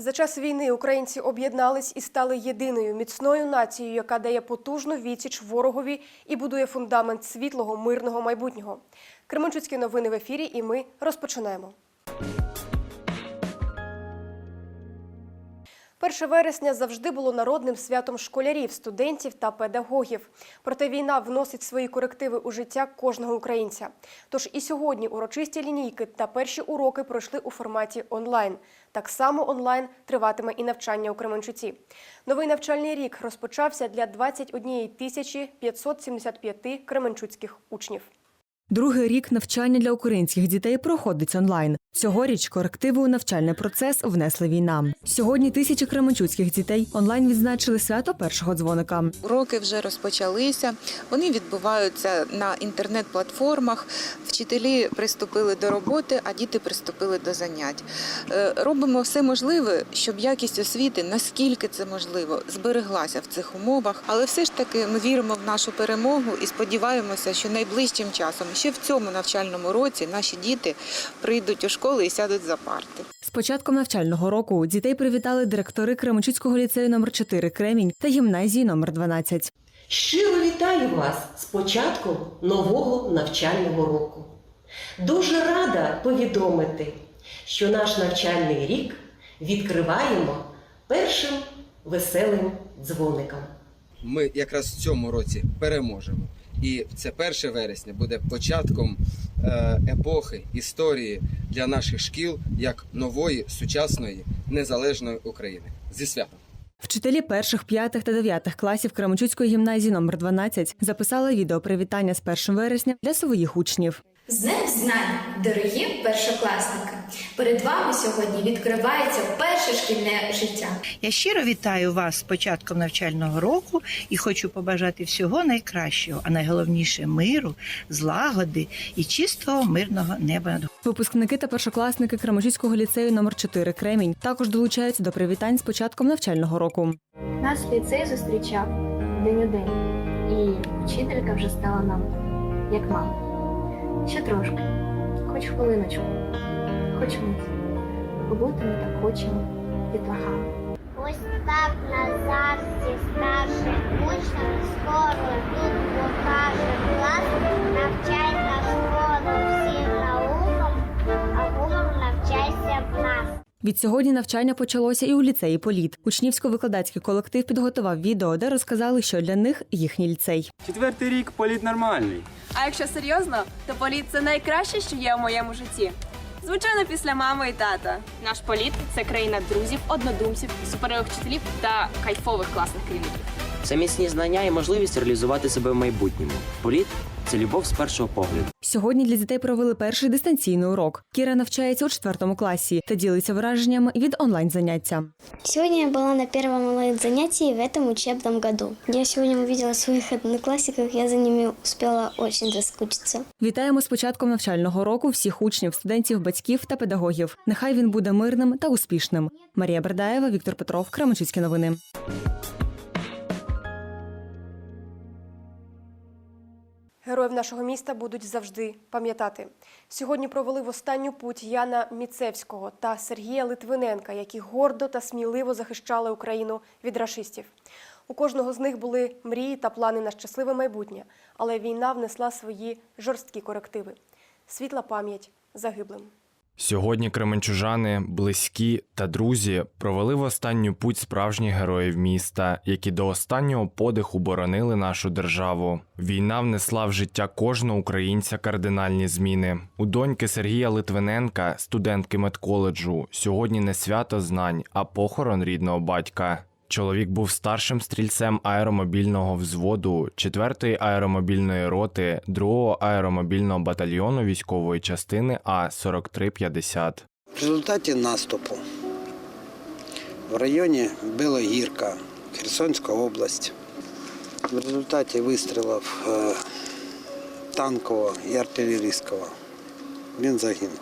За час війни українці об'єднались і стали єдиною міцною нацією, яка дає потужну відсіч ворогові і будує фундамент світлого мирного майбутнього. Кременчуцькі новини в ефірі, і ми розпочинаємо. 1 вересня завжди було народним святом школярів, студентів та педагогів. Проте війна вносить свої корективи у життя кожного українця. Тож і сьогодні урочисті лінійки та перші уроки пройшли у форматі онлайн. Так само онлайн триватиме і навчання у Кременчуці. Новий навчальний рік розпочався для 21 тисячі 575 кременчуцьких учнів. Другий рік навчання для українських дітей проходить онлайн. Цьогоріч корективи у навчальний процес внесли війна. Сьогодні тисячі кременчуцьких дітей онлайн відзначили свято першого дзвоника. Уроки вже розпочалися. Вони відбуваються на інтернет-платформах. Вчителі приступили до роботи, а діти приступили до занять. Е, Робимо все можливе, щоб якість освіти, наскільки це можливо, збереглася в цих умовах. Але все ж таки ми віримо в нашу перемогу і сподіваємося, що найближчим часом, ще в цьому навчальному році, наші діти прийдуть у школи і сядуть за парти. З початком навчального року дітей привітали директори Кременчуцького ліцею номер 4 Кремінь та гімназії номер 12. Щиро вітаю вас з початком нового навчального року. Дуже рада повідомити, що наш навчальний рік відкриваємо першим веселим дзвоником. ми якраз в цьому році переможемо. І це 1 вересня буде початком епохи історії для наших шкіл як нової сучасної незалежної України. Зі святом! Вчителі перших, п'ятих та дев'ятих класів Кременчуцької гімназії номер 12 записали відео привітання з 1 вересня для своїх учнів. З Днем знань, дорогі першокласники! Перед вами сьогодні відкривається перше шкільне життя. Я щиро вітаю вас з початком навчального року і хочу побажати всього найкращого, а найголовніше миру, злагоди і чистого мирного неба над Випускники та першокласники Кременчуцького ліцею номер 4 Кремінь також долучаються до привітань з початком навчального року. Нас ліцей зустрічав день у день, і вчителька вже стала нам як мама. Ще трошки, хоч хвилиночку, хоч мить. Побути ми так хочемо дітлахами. Ось так назавжди зі старших учнів скоро тут покаже клас, навчальна Відсьогодні навчання почалося і у ліцеї Політ. Учнівсько-викладацький колектив підготував відео, де розказали, що для них їхній ліцей. Четвертий рік політ нормальний. А якщо серйозно, то політ це найкраще, що є в моєму житті. Звичайно, після мами і тата. Наш політ це країна друзів, однодумців, суперових вчителів та кайфових класних керівників. Це міцні знання і можливість реалізувати себе в майбутньому. Політ це любов з першого погляду. Сьогодні для дітей провели перший дистанційний урок. Кіра навчається у четвертому класі та ділиться враженнями від онлайн заняття. Сегодня я была на первом онлайн-занятии в этом учебном году. Я сегодня увидела своих одноклассников, я за ними успела очень соскучиться. Вітаємо з початком навчального року всіх учнів, студентів, батьків та педагогів. Нехай він буде мирним та успішним. Марія Бердаєва, Віктор Петров, Кременчуцькі новини. Героїв нашого міста будуть завжди пам'ятати. Сьогодні провели в останню путь Яна Міцевського та Сергія Литвиненка, які гордо та сміливо захищали Україну від рашистів. У кожного з них були мрії та плани на щасливе майбутнє, але війна внесла свої жорсткі корективи. Світла пам'ять загиблим. Сьогодні кременчужани, близькі та друзі провели в останню путь справжніх героїв міста, які до останнього подиху боронили нашу державу. Війна внесла в життя кожного українця кардинальні зміни. У доньки Сергія Литвиненка, студентки медколеджу, сьогодні не свято знань, а похорон рідного батька. Чоловік був старшим стрільцем аеромобільного взводу 4-ї аеромобільної роти 2-го аеромобільного батальйону військової частини А 4350. В результаті наступу в районі Білогірка, Херсонська область, в результаті вистрілів е, танкового і артилерійського він загинув.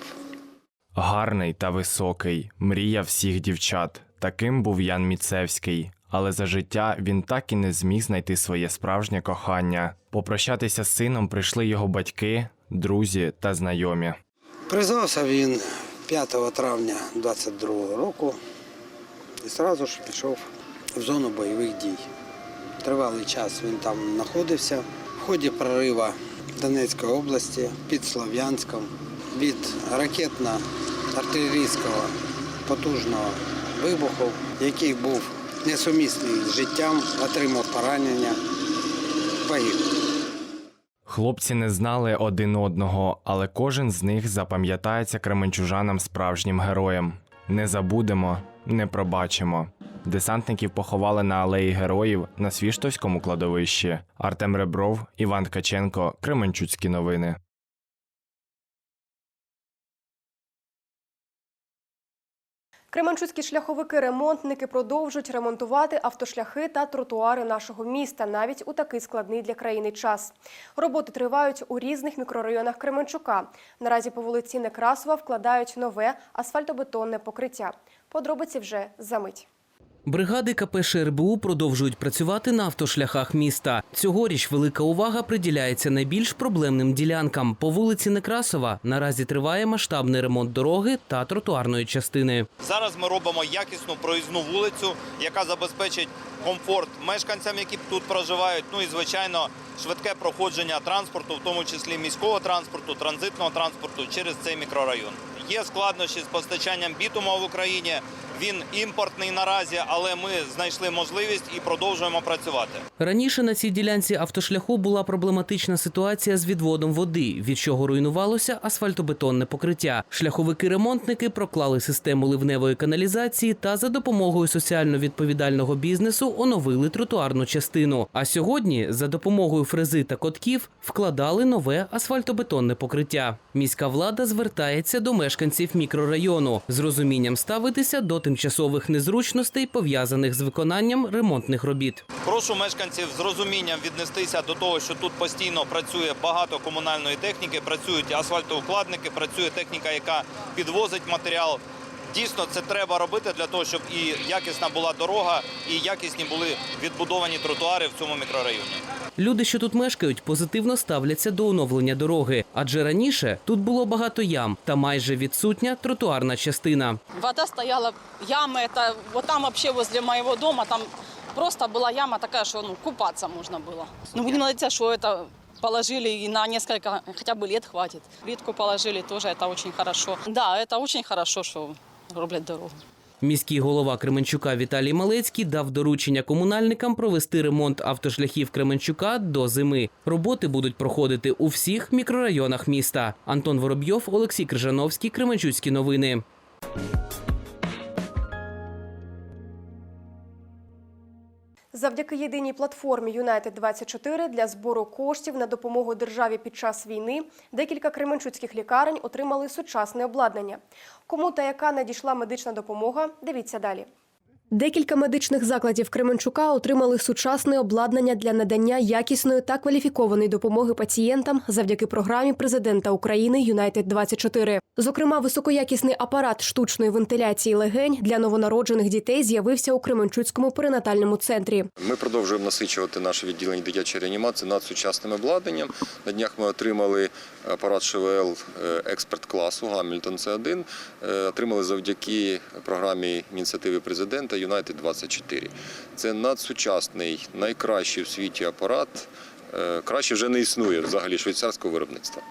Гарний та високий, мрія всіх дівчат. Таким був Ян Міцевський. Але за життя він так і не зміг знайти своє справжнє кохання. Попрощатися з сином прийшли його батьки, друзі та знайомі. Призвався він 5 травня 22 року і одразу ж пішов в зону бойових дій. Тривалий час він там знаходився. В ході прорива Донецької області під Слов'янськом від ракетно-артилерійського потужного вибуху, який був несумісний з життям, отримав поранення, погиб. Хлопці не знали один одного, але кожен з них запам'ятається кременчужанам справжнім героєм. Не забудемо, не пробачимо. Десантників поховали на алеї героїв на Свіштовському кладовищі. Артем Ребров, Іван Ткаченко, Кременчуцькі новини. Кременчуцькі шляховики-ремонтники продовжують ремонтувати автошляхи та тротуари нашого міста навіть у такий складний для країни час. Роботи тривають у різних мікрорайонах Кременчука. Наразі по вулиці Некрасова вкладають нове асфальтобетонне покриття. Подробиці вже за мить. Бригади КП ШРБУ продовжують працювати на автошляхах міста. Цьогоріч велика увага приділяється найбільш проблемним ділянкам. По вулиці Некрасова наразі триває масштабний ремонт дороги та тротуарної частини. Зараз ми робимо якісну проїзну вулицю, яка забезпечить комфорт мешканцям, які тут проживають. Ну і звичайно, швидке проходження транспорту, в тому числі міського транспорту, транзитного транспорту через цей мікрорайон. Є складнощі з постачанням бітуму в Україні. Він імпортний наразі, але ми знайшли можливість і продовжуємо працювати. Раніше на цій ділянці автошляху була проблематична ситуація з відводом води, від чого руйнувалося асфальтобетонне покриття. Шляховики-ремонтники проклали систему ливневої каналізації та за допомогою соціально відповідального бізнесу оновили тротуарну частину. А сьогодні за допомогою фрези та котків вкладали нове асфальтобетонне покриття. Міська влада звертається до мешканців мікрорайону з розумінням ставитися до тимчасових незручностей, пов'язаних з виконанням ремонтних робіт. Прошу мешканців з розумінням віднестися до того, що тут постійно працює багато комунальної техніки, працюють асфальтоукладники, працює техніка, яка підвозить матеріал Дійсно, це треба робити для того, щоб і якісна була дорога, і якісні були відбудовані тротуари в цьому мікрорайоні. Люди, що тут мешкають, позитивно ставляться до оновлення дороги, адже раніше тут було багато ям та майже відсутня тротуарна частина. Вода стояла, ямы, это вот там вообще возле моего дома, там просто была яма такая, что ну, купаться можно было. Ну, будем надеяться, что это положили и на несколько, хотя бы лет хватит. Плитку положили тоже, это очень хорошо. Да, это очень хорошо, что роблять дорогу. Міський голова Кременчука Віталій Малецький дав доручення комунальникам провести ремонт автошляхів Кременчука до зими. Роботи будуть проходити у всіх мікрорайонах міста. Антон Воробйов, Олексій Крижановський, Кременчуцькі новини. Завдяки єдиній платформі Юнайтед 24 для збору коштів на допомогу державі під час війни декілька кременчуцьких лікарень отримали сучасне обладнання. Кому та яка надійшла медична допомога? Дивіться далі. Декілька медичних закладів Кременчука отримали сучасне обладнання для надання якісної та кваліфікованої допомоги пацієнтам завдяки програмі президента України Юнайтед 24 Зокрема, високоякісний апарат штучної вентиляції легень для новонароджених дітей з'явився у Кременчуцькому перинатальному центрі. Ми продовжуємо насичувати наше відділення дитячої реанімації над сучасним обладнанням. На днях ми отримали апарат ШВЛ е, експерт класу Гамільтон С1. Е, Отримали завдяки програмі ініціативи президента Юнайтед 24 Це надсучасний, найкращий в світі апарат. Е, Краще вже не існує взагалі швейцарського виробництва.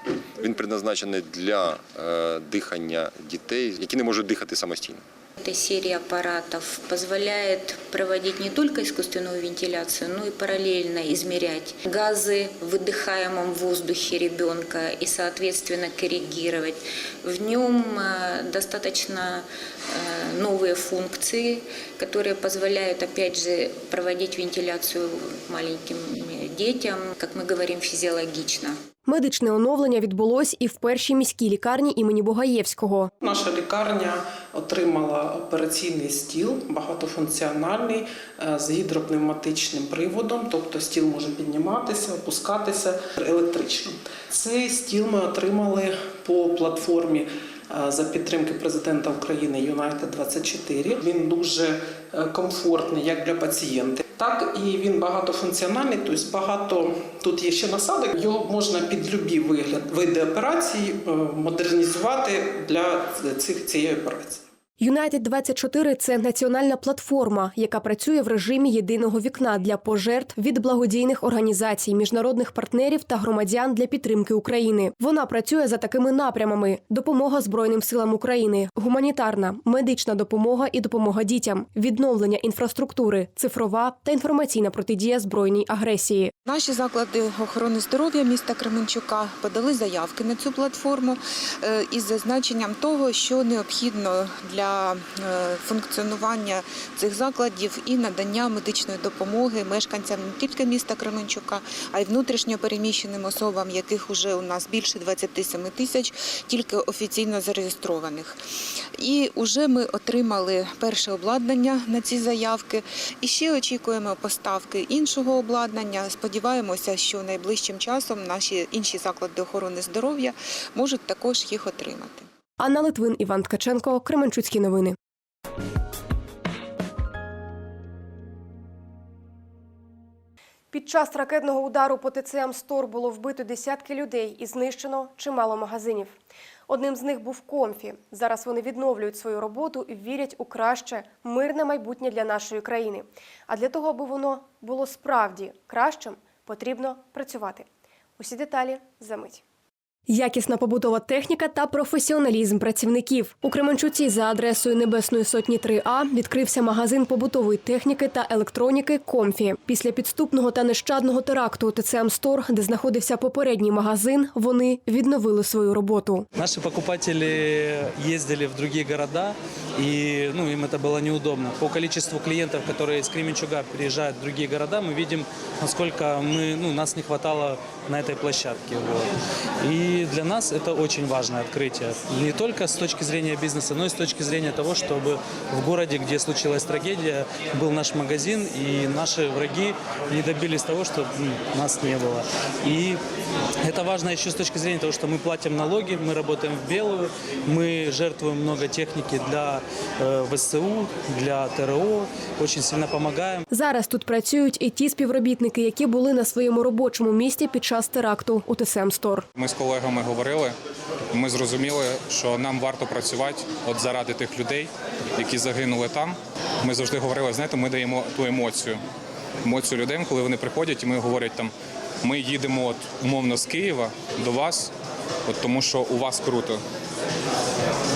Він предназначений для е, дихання дітей, які не можуть дихати самостійно. Эта серия аппаратов позволяет проводить не только искусственную вентиляцию, но и параллельно измерять газы в выдыхаемом воздухе ребенка и, соответственно, коррегировать. В нем э, достаточно э, новые функции, которые позволяют, опять же, проводить вентиляцию маленьким детям, как мы говорим, физиологично. Медичне оновлення відбулось і в першій міській лікарні імені Богаєвського. Наша лікарня отримала операційний стіл багатофункціональний е, з гідропневматичним приводом, тобто стіл може підніматися, опускатися електрично. Цей стіл ми отримали по платформі. е, За підтримки президента України Юнайтед 24 Він дуже е, комфортний як для пацієнтів, так і він багатофункціональний, тобто багато тут є ще насадок. Його можна під любі вигляд види операцій е, модернізувати для цих цієї операції. Юнайтед 24 – це національна платформа, яка працює в режимі єдиного вікна для пожертв від благодійних організацій, міжнародних партнерів та громадян для підтримки України. Вона працює за такими напрямами: допомога Збройним силам України, гуманітарна, медична допомога і допомога дітям, відновлення інфраструктури, цифрова та інформаційна протидія збройній агресії. Наші заклади охорони здоров'я міста Кременчука подали заявки на цю платформу е, із зазначенням того, що необхідно для е, функціонування цих закладів і надання медичної допомоги мешканцям не тільки міста Кременчука, а й внутрішньо переміщеним особам, яких вже у нас більше 27 тисяч, тільки офіційно зареєстрованих. І вже ми отримали перше обладнання на ці заявки. І ще очікуємо поставки іншого обладнання. Сподіваємося, що найближчим часом наші інші заклади охорони здоров'я можуть також їх отримати. Анна Литвин, Іван Ткаченко, Кременчуцькі новини. Під час ракетного удару по ТЦМ «Стор» було вбито десятки людей і знищено чимало магазинів. Одним з них був Комфі. Зараз вони відновлюють свою роботу і вірять у краще, мирне майбутнє для нашої країни. А для того, аби воно було справді кращим, потрібно працювати. Усі деталі за мить. Якісна побутова техніка та професіоналізм працівників у Кременчуці за адресою Небесної сотні 3А відкрився магазин побутової техніки та електроніки Комфі. Після підступного та нещадного теракту у ТЦМ Стор, де знаходився попередній магазин, вони відновили свою роботу. Наши покупатели ездили в другие города, и ну, им это было неудобно. По количеству клиентов, которые из Кременчуга переезжают в другие города, мы видим, насколько мы, ну, нас не хватало на этой площадке. Вот. И для нас это очень важное открытие. Не только с точки зрения бизнеса, но и с точки зрения того, чтобы в городе, где случилась трагедия, был наш магазин, и наши враги не добились того, чтобы м, нас не было. И это важно еще с точки зрения того, что мы платим налоги, мы работаем в белую, мы жертвуем много техники для э, ВСУ, для ТРО, очень сильно помогаем. Зараз тут працюють і ті співробітники, які були на своєму робочому місці під час теракту у ТСМ Стор. Ми з колегами говорили. Ми зрозуміли, що нам варто працювати от заради тих людей, які загинули там. Ми завжди говорили, знаєте, ми даємо ту емоцію. Емоцію людей, коли вони приходять, і ми говорять там, ми їдемо от, умовно з Києва до вас, от тому що у вас круто.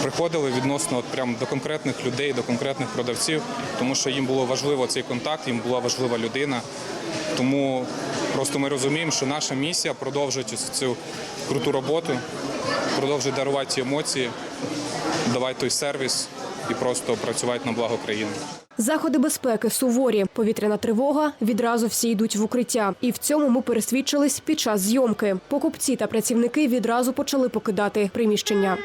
Приходили відносно от прям до конкретних людей, до конкретних продавців, тому що їм було важливо цей контакт, їм була важлива людина. Тому просто ми розуміємо, що наша місія продовжувати цю круту роботу, продовжуй дарувати ці емоції, давати той сервіс і просто працювати на благо країни. Заходи безпеки суворі. Повітряна тривога. Відразу всі йдуть в укриття. І в цьому ми пересвідчились під час зйомки. Покупці та працівники відразу почали покидати приміщення.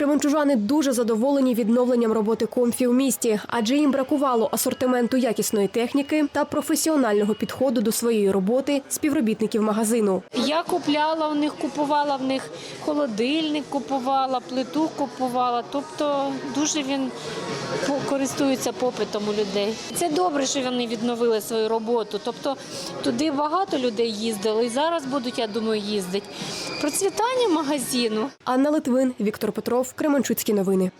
Кременчужани дуже задоволені відновленням роботи комфі у місті, адже їм бракувало асортименту якісної техніки та професіонального підходу до своєї роботи співробітників магазину. Я купляла в них, купувала в них холодильник, купувала, плиту купувала. Тобто дуже він користується попитом у людей. Це добре, що вони відновили свою роботу. Тобто туди багато людей їздили і зараз будуть, я думаю, їздити. Процвітання магазину. Анна Литвин, Віктор Петров, Кременчуцькі новини.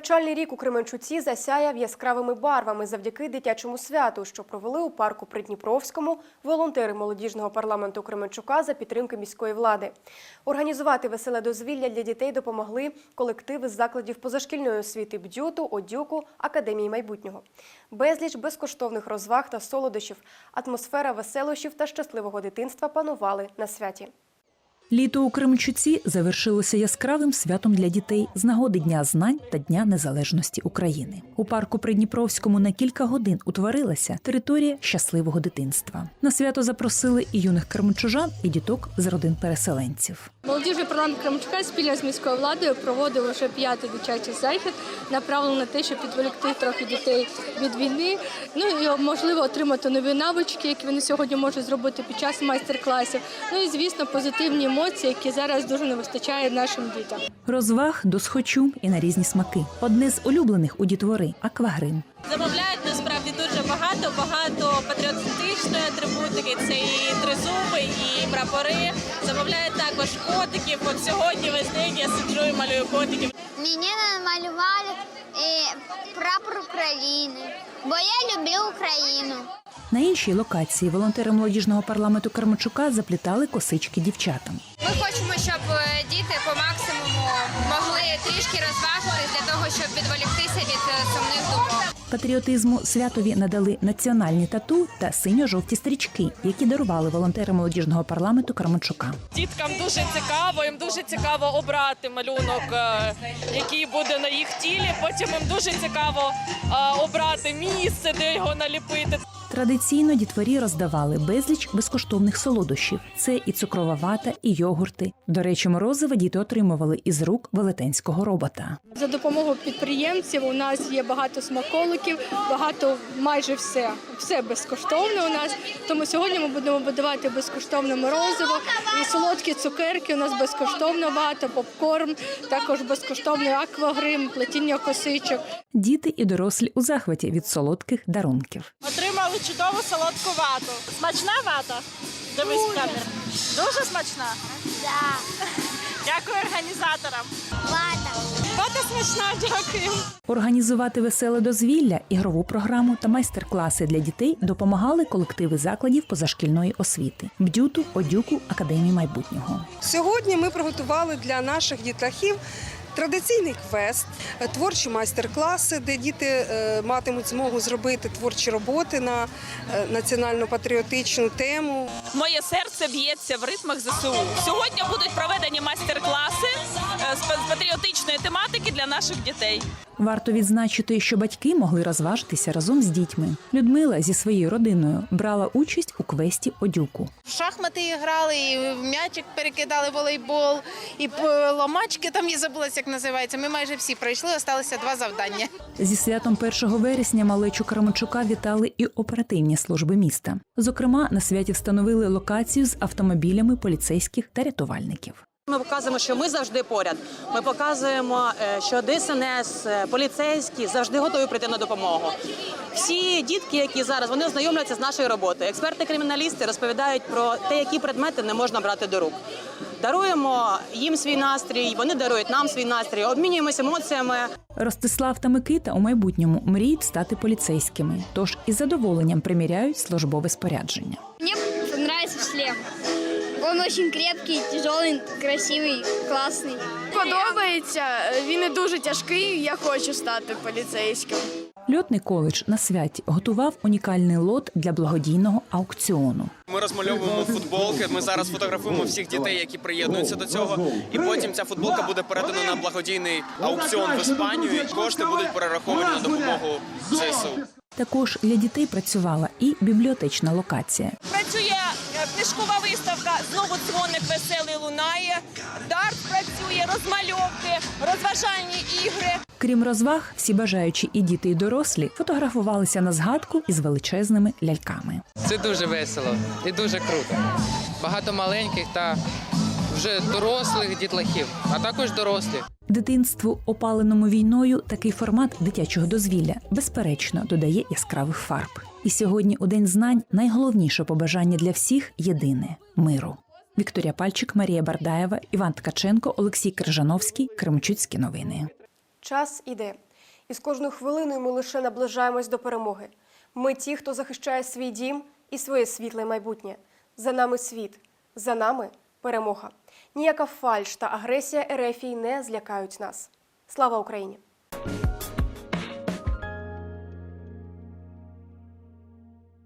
Навчальний рік у Кременчуці засяяв яскравими барвами завдяки дитячому святу, що провели у парку Придніпровському волонтери молодіжного парламенту Кременчука за підтримки міської влади. Організувати веселе дозвілля для дітей допомогли колективи з закладів позашкільної освіти Бдюту, Одюку, Академії майбутнього. Безліч безкоштовних розваг та солодощів, атмосфера веселощів та щасливого дитинства панували на святі. Літо у Кременчуці завершилося яскравим святом для дітей з нагоди Дня знань та Дня Незалежності України. У парку Придніпровському на кілька годин утворилася територія щасливого дитинства. На свято запросили і юних кременчужан, і діток з родин переселенців. Молодіжний парламент Кремчука спільно з міською владою проводив вже п'ятий дитячий захід, направлений на те, щоб відволікти трохи дітей від війни. Ну і можливо отримати нові навички, які вони сьогодні можуть зробити під час майстер-класів. Ну і звісно, позитивні емоції, які зараз дуже не вистачає нашим дітям. Розваг до схочу і на різні смаки. Одне з улюблених у дітвори аквагрим. Замовляють насправді дуже багато, багато патріотичної атрибутики. Це і тризуби, і прапори. Замовляють також котиків. От сьогодні весь день я сиджу і малюю котиків. Мені намалювали е, прапор України, бо я люблю Україну. На іншій локації волонтери молодіжного парламенту Кармачука заплітали косички дівчатам. Ми хочемо, щоб е, діти по максимуму могли трішки розважитись для того, щоб відволіктися від е, сумних думок. Патріотизму святові надали національні тату та синьо-жовті стрічки, які дарували волонтери молодіжного парламенту Кармачука. Діткам дуже цікаво, їм дуже цікаво обрати малюнок, е, який буде на їх тілі. Потім їм дуже цікаво обрати місце, де його наліпити. Традиційно дітворі роздавали безліч безкоштовних солодощів. Це і цукрова вата, і йогурти. До речі, морозива діти отримували із рук велетенського робота. За допомогою підприємців у нас є багато смаколиків, багато майже все. Все безкоштовне у нас. Тому сьогодні ми будемо будувати безкоштовне морозиво і солодкі цукерки. У нас безкоштовна вата, попкорн, також безкоштовний аквагрим, плетіння косичок. Діти і дорослі у захваті від солодких дарунків. Отримали чудову солодку вату. Смачна вата? Дивись в камеру. Дуже смачна? Да. Дякую організаторам. Вата. Вата смачна, дякую. Організувати веселе дозвілля, ігрову програму та майстер-класи для дітей допомагали колективи закладів позашкільної освіти бдюту, одюку, академії майбутнього. Сьогодні ми приготували для наших дітлахів традиційний квест, е, творчі майстер-класи, де діти е, матимуть змогу зробити творчі роботи на е, національно-патріотичну тему. Моє серце б'ється в ритмах ЗСУ. Сьогодні будуть проведені майстер-класи з патріотичної тематики для наших дітей. Варто відзначити, що батьки могли розважитися разом з дітьми. Людмила зі своєю родиною брала участь у квесті одюку. В шахмати грали, і в м'ячик перекидали волейбол, і ломачки там я забулася, як називається. Ми майже всі пройшли, осталося два завдання. Зі святом 1 вересня малечу Карамачука вітали і оперативні служби міста. Зокрема, на святі встановили локацію з автомобілями поліцейських та рятувальників. Ми показуємо, що ми завжди поряд. Ми показуємо, е, що ДСНС, е, поліцейські завжди готові прийти на допомогу. Всі дітки, які зараз вони ознайомляться з нашою роботою. Експерти-криміналісти розповідають про те, які предмети не можна брати до рук. Даруємо їм свій настрій, вони дарують нам свій настрій, обмінюємося емоціями. Ростислав та Микита у майбутньому мріють стати поліцейськими, тож із задоволенням приміряють службове спорядження. Мне нравится шлем. Он очень крепкий, тяжелый, красивый, классный. Подобається, він не дуже тяжкий. Я хочу стати поліцейським. Льотний коледж на святі готував унікальний лот для благодійного аукціону. Ми розмальовуємо футболки. Ми зараз фотографуємо всіх дітей, які приєднуються до цього. І потім ця футболка буде передана на благодійний аукціон в Іспанію. І кошти будуть перераховані на допомогу ЗСУ. Також для дітей працювала і бібліотечна локація. Працює е, книжкова виставка, знову дзвоник веселий лунає. Дарт працює, розмальовки, розважальні ігри. Крім розваг, всі бажаючі і діти, і дорослі фотографувалися на згадку із величезними ляльками. Це дуже весело і дуже круто. Багато маленьких та вже дорослих дітлахів, а також дорослі. Дитинству, опаленому війною, такий формат дитячого дозвілля безперечно додає яскравих фарб. І сьогодні, у день знань, найголовніше побажання для всіх єдине миру. Вікторія Пальчик, Марія Бардаєва, Іван Ткаченко, Олексій Крижановський. Кремчуцькі новини. Час іде. І з кожною хвилиною ми лише наближаємось до перемоги. Ми ті, хто захищає свій дім і своє світле майбутнє. За нами світ, за нами перемога. Ніяка фальш та агресія Ерефії не злякають нас. Слава Україні!